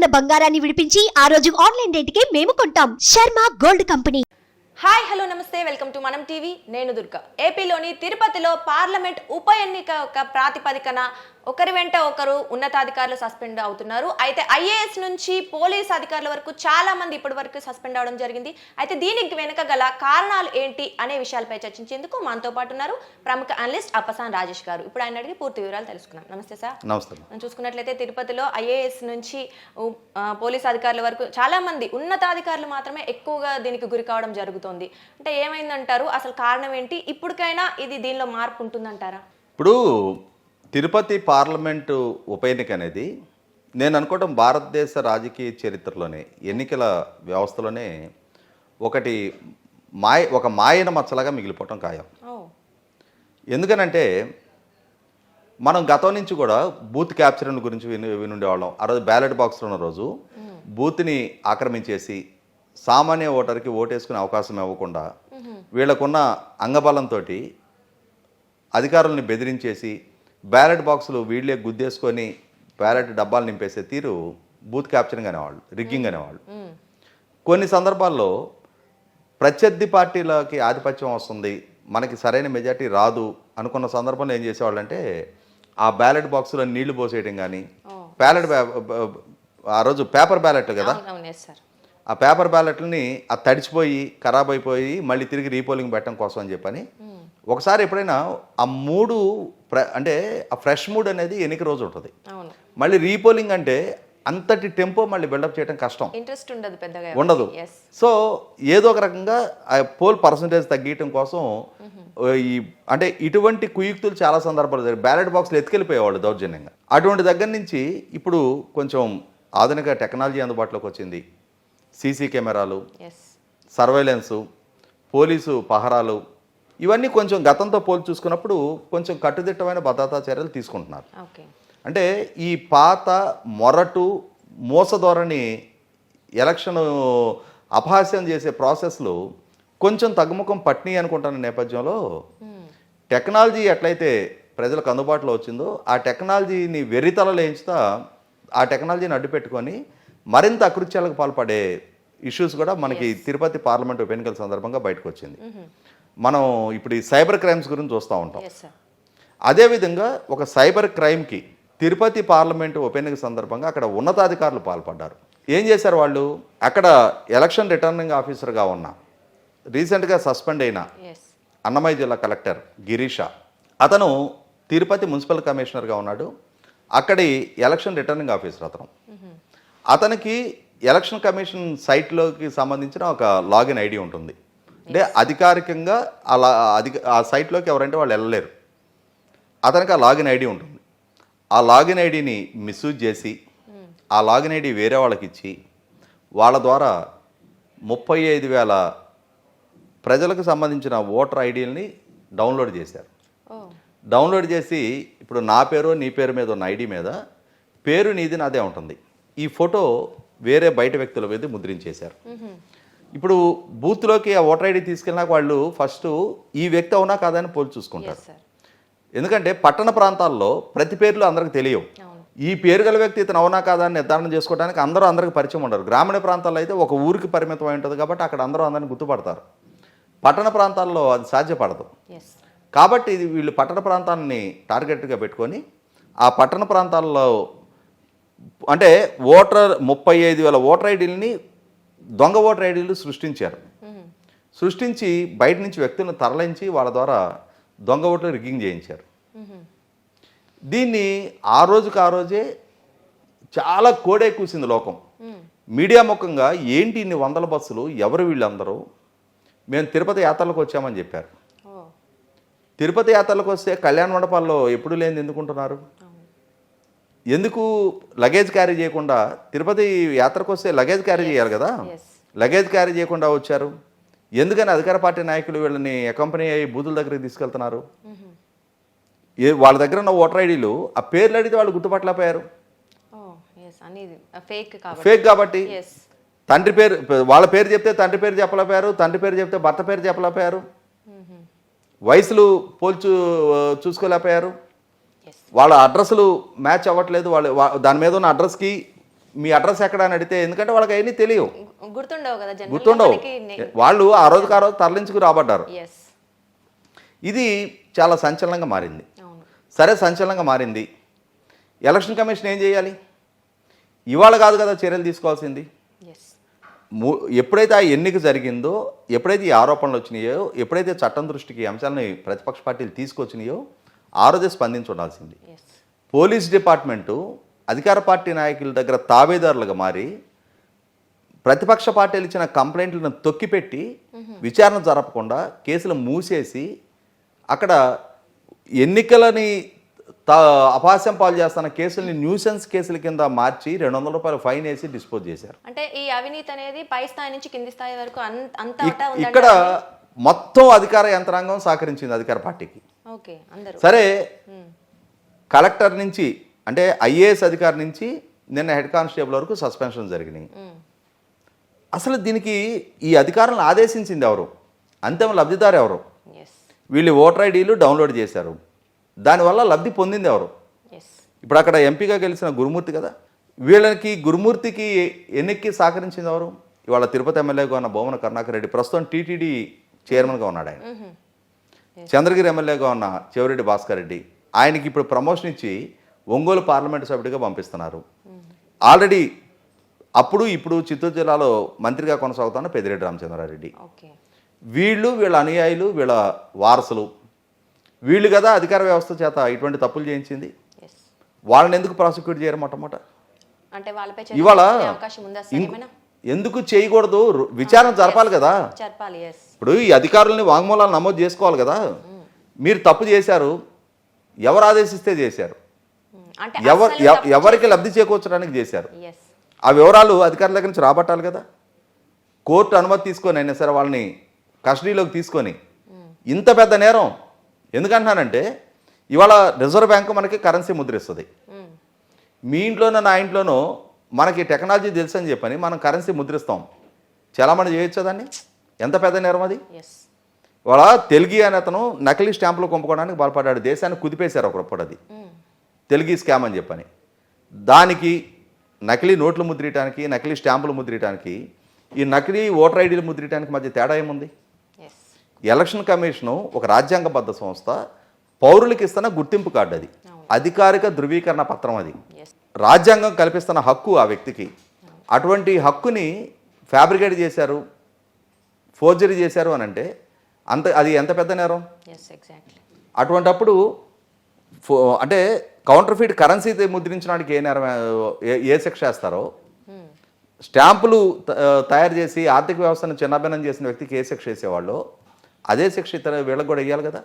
ఉన్న బంగారాన్ని విడిపించి ఆ రోజు ఆన్లైన్ రేటుకే మేము కొంటాం. Sharma gold company. Hi hello నమస్తే. Welcome to Manam TV. నేను దుర్గా. ఏపీలోని తిరుపతిలో పార్లమెంట్ ఉప ఎన్నిక యొక్క ప్రాతిపదికన ఒకరి వెంట ఒకరు ఉన్నతాధికారులు సస్పెండ్ అవుతున్నారు. అయితే ఐఏఎస్ నుంచి పోలీస్ అధికారుల వరకు చాలా మంది ఇప్పటి వరకు సస్పెండ్ అవడం జరిగింది. అయితే దీనికి వెనుక గల కారణాలు ఏంటి అనే విషయాలపై చర్చించేందుకు మనతో పాటు ఉన్నారు ప్రముఖ అనలిస్ట్ అప్పసాన్ రాజేష్ గారు. ఇప్పుడు ఆయన అడిగి పూర్తి వివరాలు తెలుసుకుందాం. నమస్తే సార్. నమస్తే మనం చూసుకున్నట్లయితే తిరుపతిలో ఐఏఎస్ నుంచి పోలీస్ అధికారుల వరకు చాలా మంది ఉన్నతాధికారులు మాత్రమే ఎక్కువగా దీనికి గురి కావడం జరుగుతోంది. అంటే ఏమైందంటారు? అసలు కారణం ఏంటి? ఇప్పటికైనా ఇది దీనిలో మార్పు ఉంటుందంటారా? ఇప్పుడు తిరుపతి పార్లమెంటు ఉప ఎన్నిక అనేది నేను అనుకోవడం భారతదేశ రాజకీయ చరిత్రలోనే ఎన్నికల వ్యవస్థలోనే ఒకటి మాయ ఒక మాయన మచ్చలాగా మిగిలిపోవటం ఖాయం. ఎందుకనంటే మనం గతం నుంచి కూడా బూత్ క్యాప్చరింగ్ గురించి విని వినుండేవాళ్ళం. ఆ రోజు బ్యాలెట్ బాక్స్లో ఉన్న రోజు బూత్ని ఆక్రమించేసి సామాన్య ఓటర్కి ఓటేసుకునే అవకాశం ఇవ్వకుండా వీళ్ళకున్న అంగబలంతో అధికారుల్ని బెదిరించేసి బ్యాలెట్ బాక్సులు వీళ్ళే గుద్దేసుకొని బ్యాలెట్ డబ్బాలు నింపేసే తీరు బూత్ క్యాప్చరింగ్ అనేవాళ్ళు రిగ్గింగ్ అనేవాళ్ళు. కొన్ని సందర్భాల్లో ప్రత్యర్థి పార్టీలకి ఆధిపత్యం వస్తుంది మనకి సరైన మెజార్టీ రాదు అనుకున్న సందర్భంలో ఏం చేసేవాళ్ళంటే ఆ బ్యాలెట్ బాక్సులో నీళ్ళు పోసేయడం కానీ బ్యాలెట్ ఆ రోజు పేపర్ బ్యాలెట్ కదా? ఆ పేపర్ బ్యాలెట్లని ఆ తడిచిపోయి ఖరాబ్ అయిపోయి మళ్ళీ తిరిగి రీపోలింగ్ పెట్టడం కోసం అని చెప్పని ఒకసారి ఎప్పుడైనా ఆ మూడు ప్ర అంటే ఆ ఫ్రెష్ మూడ్ అనేది ఎన్నిక రోజు ఉంటుంది. మళ్ళీ రీపోలింగ్ అంటే అంతటి టెంపో మళ్ళీ బిల్డప్ చేయడం కష్టం. ఇంట్రెస్ట్ ఉండదు పెద్దగా ఉండదు. సో ఏదో ఒక రకంగా ఆ పోల్ పర్సంటేజ్ తగ్గించడం కోసం ఈ అంటే ఇటువంటి కుయుక్తులు చాలా సందర్భాలు జరిగాయి. బ్యాలెట్ బాక్స్లు ఎత్తుకెళ్ళిపోయేవాళ్ళు దౌర్జన్యంగా. అటువంటి దగ్గర నుంచి ఇప్పుడు కొంచెం ఆధునిక టెక్నాలజీ అందుబాటులోకి వచ్చింది. సీసీ కెమెరాలు సర్వేలెన్సు పోలీసు పహరాలు ఇవన్నీ కొంచెం గతంతో పోల్చి చూసుకున్నప్పుడు కొంచెం కట్టుదిట్టమైన భద్రతా చర్యలు తీసుకుంటున్నారు. అంటే ఈ పాత మొరటు మోసధోరణి ఎలక్షన్ అపహాస్యం చేసే ప్రాసెస్లు కొంచెం తగ్గుముఖం పట్ని అనుకుంటున్న నేపథ్యంలో. టెక్నాలజీ ఎట్లయితే ప్రజలకు అందుబాటులో వచ్చిందో ఆ టెక్నాలజీని వెర్రితలలో ఎంచుతా ఆ టెక్నాలజీని అడ్డుపెట్టుకొని మరింత అకృత్యాలకు పాల్పడే ఇష్యూస్ కూడా మనకి తిరుపతి పార్లమెంట్ ఉప ఎన్నికల సందర్భంగా బయటకు వచ్చింది. మనం ఇప్పుడు ఈ సైబర్ క్రైమ్స్ గురించి చూస్తూ ఉంటాం. అదేవిధంగా ఒక సైబర్ క్రైమ్కి తిరుపతి పార్లమెంటు ఉప ఎన్నిక సందర్భంగా అక్కడ ఉన్నతాధికారులు పాల్పడ్డారు. ఏం చేశారు వాళ్ళు? అక్కడ ఎలక్షన్ రిటర్నింగ్ ఆఫీసర్గా ఉన్న రీసెంట్గా సస్పెండ్ అయిన అన్నమయ్య జిల్లా కలెక్టర్ గిరీష అతను తిరుపతి మున్సిపల్ కమిషనర్గా ఉన్నాడు. అక్కడి ఎలక్షన్ రిటర్నింగ్ ఆఫీసర్ అతను. అతనికి ఎలక్షన్ కమిషన్ సైట్లోకి సంబంధించిన ఒక లాగిన్ ఐడి ఉంటుంది. అంటే అధికారికంగా అలా అధిక ఆ సైట్లోకి ఎవరంటే వాళ్ళు వెళ్ళలేరు. అతనికి ఆ లాగిన్ ఐడి ఉంటుంది. ఆ లాగిన్ ఐడిని మిస్యూజ్ చేసి ఆ లాగిన్ ఐడి వేరే వాళ్ళకి ఇచ్చి వాళ్ళ ద్వారా ముప్పై ఐదు వేల ప్రజలకు సంబంధించిన ఓటర్ ఐడీలని డౌన్లోడ్ చేశారు. డౌన్లోడ్ చేసి ఇప్పుడు నా పేరు నీ పేరు మీద ఉన్న ఐడి మీద పేరు నీది నాదే ఉంటుంది. ఈ ఫోటో వేరే బయట వ్యక్తుల మీద ముద్రించేశారు. ఇప్పుడు బూత్లోకి ఆ ఓటర్ ఐడి తీసుకెళ్ళినాక వాళ్ళు ఫస్ట్ ఈ వ్యక్తి అవునా కాదని పోల్చి చూసుకుంటారు. ఎందుకంటే పట్టణ ప్రాంతాల్లో ప్రతి పేర్లు అందరికి తెలియవు. ఈ పేరు గల వ్యక్తి ఇతను అవునా కాదా అని నిర్ధారణ చేసుకోవడానికి అందరూ అందరికి పరిచయం ఉండరు. గ్రామీణ ప్రాంతాల్లో అయితే ఒక ఊరికి పరిమితం అయి ఉంటుంది కాబట్టి అక్కడ అందరూ అందరిని గుర్తుపడతారు. పట్టణ ప్రాంతాల్లో అది సాధ్యపడదు. కాబట్టి ఇది వీళ్ళు పట్టణ ప్రాంతాన్ని టార్గెట్గా పెట్టుకొని ఆ పట్టణ ప్రాంతాల్లో అంటే ఓటర్ ముప్పై ఐదు వేల ఓటర్ ఐడీలని దొంగ ఓటర్ ఐడీలు సృష్టించారు. సృష్టించి బయట నుంచి వ్యక్తులను తరలించి వాళ్ళ ద్వారా దొంగ ఓట్లు రిగ్గింగ్ చేయించారు. దీన్ని ఆ రోజుకి ఆ రోజే చాలా కోడే కూసింది లోకం. మీడియా ముఖంగా ఏంటి ఇన్ని వందల బస్సులు ఎవరు వీళ్ళందరూ? మేము తిరుపతి యాత్రలకు వచ్చామని చెప్పారు. తిరుపతి యాత్రలకు వస్తే కళ్యాణ మండపాల్లో ఎప్పుడు లేనిది ఎందుకుంటున్నారు? ఎందుకు లగేజ్ క్యారీ చేయకుండా తిరుపతి యాత్రకు వస్తే లగేజ్ క్యారీ చేయాలి కదా? లగేజ్ క్యారీ చేయకుండా వచ్చారు. ఎందుకని అధికార పార్టీ నాయకులు వీళ్ళని అకంపెనీ అయ్యి బూతుల దగ్గరికి తీసుకెళ్తున్నారు? ఏ వాళ్ళ దగ్గర ఉన్న ఓటర్ ఐడీలు ఆ పేర్లు అడిగితే వాళ్ళు గుర్తుపట్టలేకపోయారు. ఫేక్ కాబట్టి. ఫేక్ కాబట్టి? తండ్రి పేరు వాళ్ళ పేరు చెప్తే తండ్రి పేరు చెప్పలేకపోయారు తండ్రి పేరు చెప్తే భర్త పేరు చెప్పలేకపోయారు. వయసులు పోల్చు చూసుకోలేకపోయారు. వాళ్ళ అడ్రస్లు మ్యాచ్ అవ్వట్లేదు వాళ్ళు దాని మీద ఉన్న అడ్రస్కి మీ అడ్రస్ ఎక్కడ అని అడిగితే ఎందుకంటే వాళ్ళకి అవన్నీ తెలియవు. గుర్తుండవు కదా గుర్తుండవు. వాళ్ళు ఆ రోజుకి ఆ రోజు తరలించుకు రాబడ్డారు. ఇది చాలా సంచలనంగా మారింది. సరే సంచలనంగా మారింది. ఎలక్షన్ కమిషన్ ఏం చేయాలి? ఇవాళ కాదు కదా చర్యలు తీసుకోవాల్సింది. ఎప్పుడైతే ఆ ఎన్నిక జరిగిందో ఎప్పుడైతే ఈ ఆరోపణలు వచ్చినాయో ఎప్పుడైతే చట్టం దృష్టికి అంశాలని ప్రతిపక్ష పార్టీలు తీసుకొచ్చినాయో ఆ రోజే స్పందించి ఉండాల్సింది ఎస్ పోలీస్ డిపార్ట్మెంటు అధికార పార్టీ నాయకుల దగ్గర తాబేదారులుగా మారి ప్రతిపక్ష పార్టీలు ఇచ్చిన కంప్లైంట్లను తొక్కిపెట్టి విచారణ జరపకుండా కేసులు మూసేసి అక్కడ ఎన్నికలని తా అపాస్యం పాలు చేస్తున్న కేసుల్ని న్యూసెన్స్ కేసుల కింద మార్చి రెండు వందల రూపాయలు ఫైన్ వేసి డిస్పోజ్ చేశారు. అంటే ఈ అవినీతి అనేది పై స్థాయి నుంచి కింది స్థాయి వరకు ఇక్కడ మొత్తం అధికార యంత్రాంగం సహకరించింది అధికార పార్టీకి. సరే కలెక్టర్ నుంచి అంటే ఐఏఎస్ అధికారి నుంచి నిన్న హెడ్ కానిస్టేబుల్ వరకు సస్పెన్షన్ జరిగినాయి. అసలు దీనికి ఈ అధికారులను ఆదేశించింది ఎవరు? అంతిమ లబ్ధిదారు ఎవరు? వీళ్ళు ఓటర్ ఐడీలు డౌన్లోడ్ చేశారు. దానివల్ల లబ్ధి పొందింది ఎవరు? ఇప్పుడు అక్కడ ఎంపీగా గెలిచిన గురుమూర్తి కదా. వీళ్ళకి గురుమూర్తికి ఎన్నికకి సహకరించింది ఎవరు? ఇవాళ తిరుపతి ఎమ్మెల్యేగా ఉన్న భూమన కరుణాకర్ రెడ్డి ప్రస్తుతం టీటీడీ చైర్మన్గా ఉన్నాడు ఆయన. చంద్రగిరి ఎమ్మెల్యేగా ఉన్న చెవిరెడ్డి భాస్కర్ రెడ్డి ఆయనకి ఇప్పుడు ప్రమోషన్ ఇచ్చి ఒంగోలు పార్లమెంటు సభ్యుడిగా పంపిస్తున్నారు. ఆల్రెడీ అప్పుడు ఇప్పుడు చిత్తూరు జిల్లాలో మంత్రిగా కొనసాగుతున్న పెద్దిరెడ్డి రామచంద్రారెడ్డి. వీళ్ళు వీళ్ళ అనుయాయులు వీళ్ళ వారసులు. వీళ్ళు కదా అధికార వ్యవస్థ చేత ఇటువంటి తప్పులు చేయించింది. వాళ్ళని ఎందుకు ప్రాసిక్యూట్ చేయరు మొట్టమొదట? అంటే వాళ్ళపై ఇవాళ ఎందుకు చేయకూడదు? విచారణ జరపాలి కదా. ఇప్పుడు ఈ అధికారులని వాంగ్మూలాలు నమోదు చేసుకోవాలి కదా. మీరు తప్పు చేశారు. ఎవరు ఆదేశిస్తే చేశారు? అంటే ఎవరు ఎవ- ఎవరికి లబ్ధి చేకూర్చడానికి చేశారు? ఆ వివరాలు అధికారుల దగ్గర నుంచి రాబట్టాలి కదా. కోర్టు అనుమతి తీసుకొని అయినా సరే వాళ్ళని కస్టడీలోకి తీసుకొని ఇంత పెద్ద నేరం. ఎందుకంటున్నానంటే ఇవాళ రిజర్వ్ బ్యాంకు మనకి కరెన్సీ ముద్రిస్తుంది. మీ ఇంట్లోనో నా ఇంట్లోనో మనకి టెక్నాలజీ తెలుసు అని చెప్పని మనం కరెన్సీ ముద్రిస్తాం. చాలామంది చేయొచ్చు దాన్ని ఎంత పెద్ద నేరం అది? ఇవాళ తెలుగు అనే అతను నకిలీ స్టాంపులు కొనుక్కోవడానికి బాధపడ్డాడు దేశాన్ని కుదిపేశారు ఒకప్పుడు అది. తెలుగు స్కామ్ అని చెప్పని. దానికి నకిలీ నోట్లు ముద్రించడానికి నకిలీ స్టాంపులు ముద్రించడానికి ఈ నకిలీ ఓటర్ ఐడీలు ముద్రించడానికి మధ్య తేడా ఏముంది? ఎలక్షన్ కమిషను ఒక రాజ్యాంగబద్ధ సంస్థ పౌరులకు ఇస్తున్న గుర్తింపు కార్డు అది. అధికారిక ధృవీకరణ పత్రం అది. రాజ్యాంగం కల్పిస్తున్న హక్కు ఆ వ్యక్తికి. అటువంటి హక్కుని ఫ్యాబ్రికేట్ చేశారు ఫోర్జరీ చేశారు అని అంటే అంత అది ఎంత పెద్ద నేరం? అటువంటప్పుడు ఫో అంటే కౌంటర్ ఫీట్ కరెన్సీ ముద్రించడానికి ఏ నేరం ఏ- శిక్ష వేస్తారో? స్టాంపులు త- తయారు చేసి ఆర్థిక వ్యవస్థను చిన్నభిన్నం చేసిన వ్యక్తికి ఏ శిక్ష వేసేవాళ్ళు? అదే శిక్ష ఇతర వీళ్ళకి కూడా వేయాలి కదా?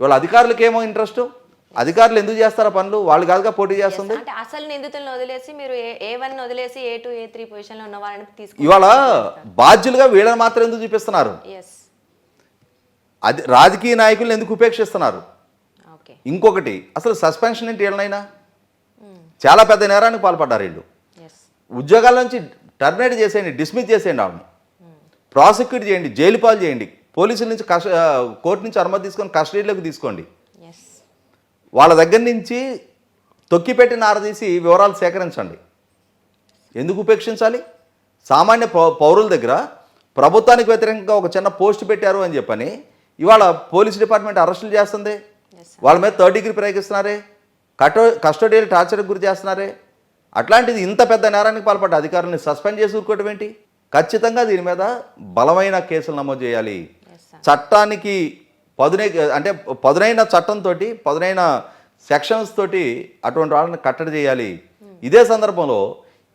ఇవాళ అధికారులకు ఏమో ఇంట్రెస్ట్? అధికారులు ఎందుకు చేస్తారా పనులు? వాళ్ళు కాదుగా పోటీ చేస్తుంది అంటే అసలు నిందితులను వదిలేసి మీరు ఏ వన్ వదిలేసి ఏ టూ ఏ త్రీ పొజిషన్లో ఉన్న వాళ్ళని తీసుకు ఇవాళ బాధ్యులుగా వీళ్ళని మాత్రం ఎందుకు చూపిస్తున్నారు? అది రాజకీయ నాయకులను ఎందుకు ఉపేక్షిస్తున్నారు? ఇంకొకటి అసలు సస్పెన్షన్ ఏంటి వీళ్ళనైనా? చాలా పెద్ద నేరానికి పాల్పడ్డారు వీళ్ళు. ఉద్యోగాల నుంచి టర్మినేట్ చేసేయండి డిస్మిస్ చేసేయండి వాళ్ళని. ప్రాసిక్యూట్ చేయండి జైలు పాలు చేయండి. పోలీసుల నుంచి కస్ట కోర్టు నుంచి అనుమతి తీసుకొని కస్టడీలోకి తీసుకోండి. వాళ్ళ దగ్గర నుంచి తొక్కిపెట్టి నారదీసి వివరాలు సేకరించండి. ఎందుకు ఉపేక్షించాలి? సామాన్య పౌ- పౌరుల దగ్గర ప్రభుత్వానికి వ్యతిరేకంగా ఒక చిన్న పోస్ట్ పెట్టారు అని చెప్పని ఇవాళ పోలీస్ డిపార్ట్మెంట్ అరెస్టులు చేస్తుంది. వాళ్ళ మీద థర్డ్ డిగ్రీ ప్రయోగిస్తున్నారే. కటో కస్టోడియల్ టార్చర్కి గురి చేస్తున్నారే. అట్లాంటిది ఇంత పెద్ద నేరానికి పాల్పడ్డ అధికారులను సస్పెండ్ చేసి ఊరుకోవటం ఏంటి? ఖచ్చితంగా దీని మీద బలమైన కేసులు నమోదు చేయాలి. చట్టానికి పదునై అంటే పదునైన చట్టంతో పదునైన సెక్షన్స్ తోటి అటువంటి వాళ్ళని కట్టడి చేయాలి. ఇదే సందర్భంలో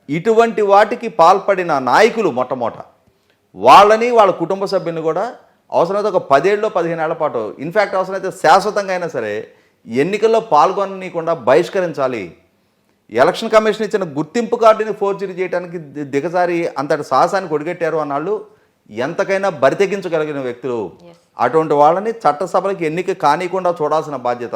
ఇటువంటి వాటికి పాల్పడిన నాయకులు మొట్టమొదట. వాళ్ళని వాళ్ళ కుటుంబ సభ్యుల్ని కూడా అవసరమైతే ఒక పదేళ్ళు పదిహేను ఏళ్ళ పాటు ఇన్ఫ్యాక్ట్ అవసరమైతే శాశ్వతంగా అయినా సరే ఎన్నికల్లో పాల్గొననీయకుండా బహిష్కరించాలి. ఎలక్షన్ కమిషన్ ఇచ్చిన గుర్తింపు కార్డుని ఫోర్జరీ చేయడానికి దిగసారి దిగజారి అంతటి సాహసానికి ఒడిగట్టారు అన్నాళ్ళు ఎంతకైనా బరితెగించగలిగిన వ్యక్తులు. అటువంటి వాళ్ళని చట్టసభలకు ఎన్నిక కానీయకుండా చూడాల్సిన బాధ్యత.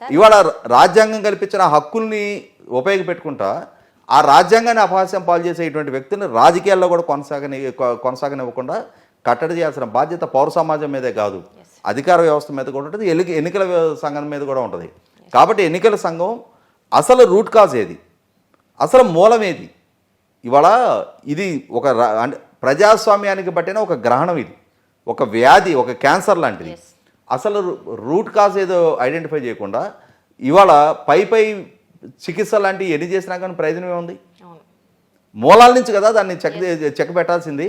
సార్ ఇవాళ రాజ్యాంగం కల్పించిన హక్కుల్ని ఉపయోగపెట్టుకుంటా ఆ రాజ్యాంగాన్ని అపహాస్యం పాలు చేసే ఇటువంటి వ్యక్తుల్ని రాజకీయాల్లో కూడా కొనసాగని కొనసాగనివ్వకుండా కట్టడి చేయాల్సిన బాధ్యత పౌర సమాజం మీదే కాదు. అధికార వ్యవస్థ మీద కూడా ఉంటుంది ఎన్నిక ఎన్నికల సంఘం మీద కూడా ఉంటుంది. కాబట్టి ఎన్నికల సంఘం అసలు రూట్ కాజ్ ఏది? అసలు మూలమేది ఇవాళ ఇది ఒక ర- అంటే ప్రజాస్వామ్యానికి పట్టిన ఒక గ్రహణం ఇది. ఒక వ్యాధి ఒక క్యాన్సర్ లాంటిది. అసలు రూట్ కాజ్ ఏదో ఐడెంటిఫై చేయకుండా ఇవాళ పై పై చికిత్స లాంటివి ఎన్ని చేసినా కానీ ప్రయోజనం ఏముంది మూలాల నుంచి కదా దాన్ని చెక్ చెక్ పెట్టాల్సింది.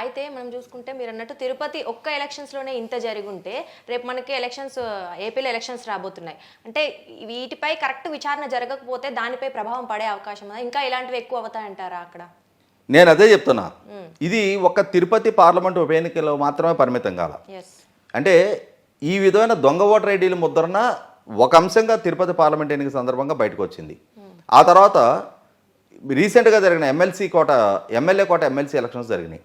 అయితే మనం చూసుకుంటే మీరు అన్నట్టు తిరుపతి ఒక్క ఎలక్షన్స్లోనే ఇంత జరిగి ఉంటే రేపు మనకి ఎలక్షన్స్ ఏపీలో ఎలక్షన్స్ రాబోతున్నాయి. అంటే వీటిపై కరెక్ట్ విచారణ జరగకపోతే దానిపై ప్రభావం పడే అవకాశం ఉందా? ఇంకా ఇలాంటివి ఎక్కువ అవుతాయంటారా అక్కడ? నేను అదే చెప్తున్నా. ఇది ఒక తిరుపతి పార్లమెంట్ ఉప ఎన్నికలో మాత్రమే పరిమితం కాల. అంటే ఈ విధమైన దొంగ ఓటర్ ఐడీల ముద్రణ ఒక అంశంగా తిరుపతి పార్లమెంట్ ఎన్నిక సందర్భంగా బయటకు వచ్చింది ఆ తర్వాత రీసెంట్గా జరిగిన MLC quota MLA quota MLC elections జరిగినాయి.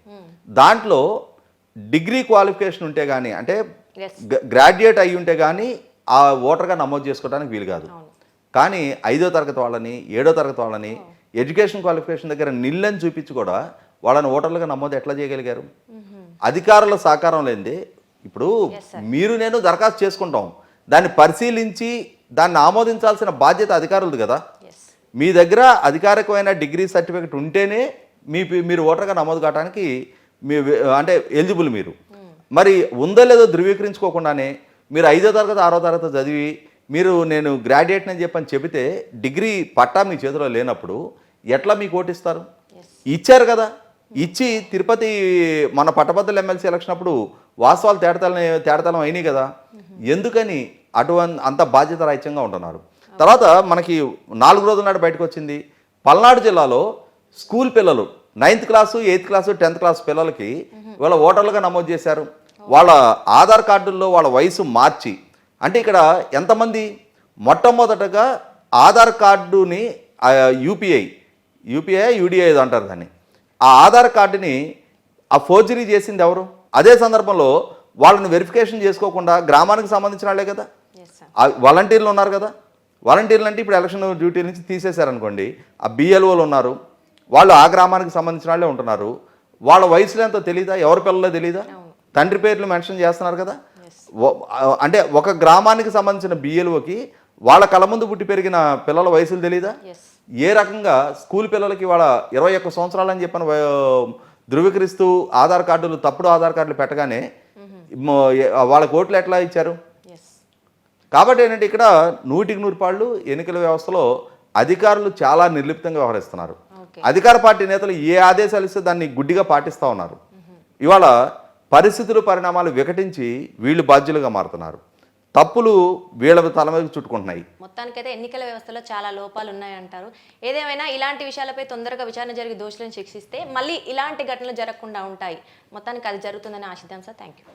దాంట్లో డిగ్రీ క్వాలిఫికేషన్ ఉంటే కానీ అంటే గ్రాడ్యుయేట్ అయి ఉంటే కానీ ఆ ఓటర్గా నమోదు చేసుకోవడానికి వీలు కాదు. కానీ ఐదో తరగతి వాళ్ళని ఏడో తరగతి వాళ్ళని ఎడ్యుకేషన్ క్వాలిఫికేషన్ దగ్గర నిల్లని చూపించి కూడా వాళ్ళని ఓటర్లుగా నమోదు ఎట్లా చేయగలిగారు? అధికారుల సహకారం లేనిదే. ఇప్పుడు. మీరు నేను దరఖాస్తు చేసుకుంటాం. దాన్ని పరిశీలించి దాన్ని ఆమోదించాల్సిన బాధ్యత అధికారులది కదా. మీ దగ్గర అధికారికమైన డిగ్రీ సర్టిఫికెట్ ఉంటేనే మీ మీరు ఓటర్గా నమోదు కావడానికి మీ అంటే ఎలిజిబుల్ మీరు. మరి ఉందో లేదో ధృవీకరించుకోకుండానే మీరు ఐదో తరగతి ఆరో తరగతి చదివి మీరు నేను గ్రాడ్యుయేట్ అని చెప్పని చెబితే డిగ్రీ పట్టా మీ చేతిలో లేనప్పుడు ఎట్లా మీకు ఓటిస్తారు? ఇచ్చారు కదా. ఇచ్చి తిరుపతి మన పట్టభద్రుల ఎమ్మెల్సీ ఎలక్షన్ అప్పుడు వాస్తవాలు తేడతలం తేడతలం అయినాయి కదా. ఎందుకని అటువంటి అంత బాధ్యత రాహిత్యంగా ఉంటున్నారు? తర్వాత మనకి నాలుగు రోజుల నాడు బయటకు వచ్చింది పల్నాడు జిల్లాలో స్కూల్ పిల్లలు ninth class eighth class tenth class పిల్లలకి వాళ్ళ ఓటర్లుగా నమోదు చేశారు. వాళ్ళ ఆధార్ కార్డుల్లో వాళ్ళ వయసు మార్చి అంటే ఇక్కడ ఎంతమంది? మొట్టమొదటగా ఆధార్ కార్డుని యూపీఐ యూపీఐ యూడిఐ అంటారు దాన్ని. ఆ ఆధార్ కార్డుని ఆ ఫోర్జరీ చేసింది ఎవరు? అదే సందర్భంలో వాళ్ళని వెరిఫికేషన్ చేసుకోకుండా గ్రామానికి సంబంధించిన వాళ్ళే కదా? వాలంటీర్లు ఉన్నారు కదా? వాలంటీర్లు అంటే ఇప్పుడు ఎలక్షన్ డ్యూటీ నుంచి తీసేశారనుకోండి ఆ బిఎల్ఓలు ఉన్నారు వాళ్ళు ఆ గ్రామానికి సంబంధించిన వాళ్ళే ఉంటున్నారు. వాళ్ళ వయసులో ఎంతో తెలీదా? ఎవరి పిల్లలో తెలీదా? తండ్రి పేర్లు మెన్షన్ చేస్తున్నారు కదా? అంటే ఒక గ్రామానికి సంబంధించిన బిఎల్ఓకి వాళ్ళ కళ్ళ ముందు పుట్టి పెరిగిన పిల్లల వయసులు తెలీదా? ఏ రకంగా స్కూల్ పిల్లలకి వాళ్ళ ఇరవై ఒక్క సంవత్సరాలని చెప్పిన ధృవీకరిస్తూ ఆధార్ కార్డులు తప్పుడు ఆధార్ కార్డులు పెట్టగానే వాళ్ళకి ఓట్లు ఎట్లా ఇచ్చారు? కాబట్టి ఏంటంటే ఇక్కడ నూటికి నూరు పాళ్ళు ఎన్నికల వ్యవస్థలో అధికారులు చాలా నిర్లిప్తంగా వ్యవహరిస్తున్నారు. అధికార పార్టీ నేతలు ఏ ఆదేశాలు ఇస్తే దాన్ని గుడ్డిగా పాటిస్తూ ఉన్నారు. ఇవాళ పరిస్థితులు పరిణామాలు వికటించి వీళ్ళు బాధ్యులుగా మారుతున్నారు. తప్పులు వీళ్ళ తల మీద చుట్టుకుంటున్నాయి. మొత్తానికైతే ఎన్నికల వ్యవస్థలో చాలా లోపాలు ఉన్నాయంటారు ఏదేమైనా ఇలాంటి విషయాలపై తొందరగా విచారణ జరిగి దోషులను శిక్షిస్తే మళ్ళీ ఇలాంటి ఘటనలు జరగకుండా ఉంటాయి. మొత్తానికి అది జరుగుతుందని ఆశిద్దాం సార్. Thank you